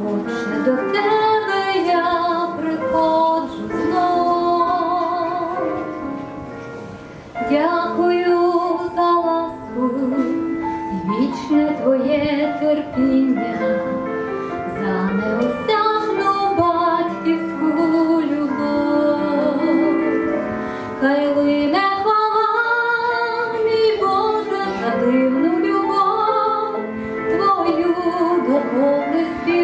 до тебе я приходжу знов. Дякую за ласку вічне твоє терпіння, за неосяжну батьківську любов. Хай лине хвала, мій Боже, за дивну любов Твою, допоки співати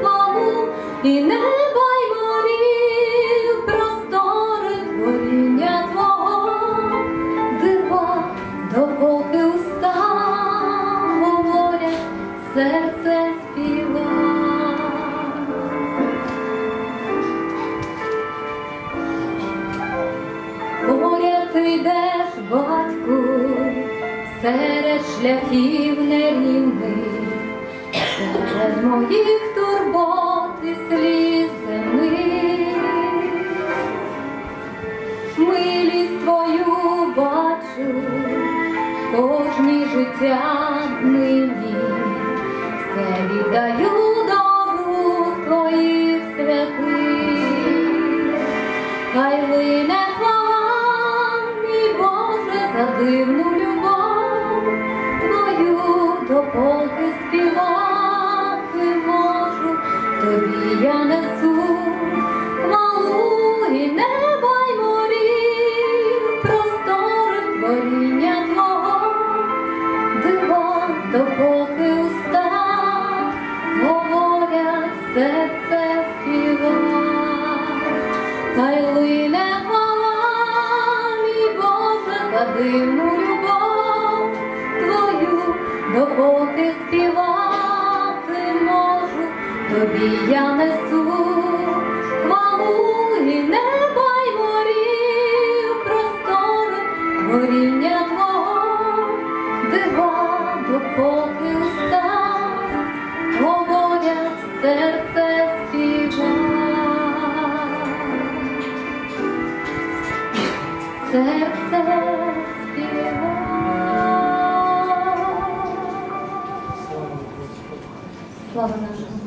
хвалу і й простори творіння Твого, дива, допоки уста говорять, серце співа. Поряд ти йдеш, батьку, серед шляхів нерівних, серед моїх турбот і сліз. Милість твою бачу, в кожній життя днині, все віддаю до рук твоїх святих. Хай лине хвала, мій Боже, за дивну любов Твою, допоки тобі я несу хвалу і неба й творіння Твого, дива, допоки уста говорять, серце співає. Хай лине хвала, мій Боже, за дивну любов Твою, допоки співати тобі я несу хвалу і неба й морів, простори Твого, дива, допоки уста говорять, серце співає. Серце співа. Слава нам.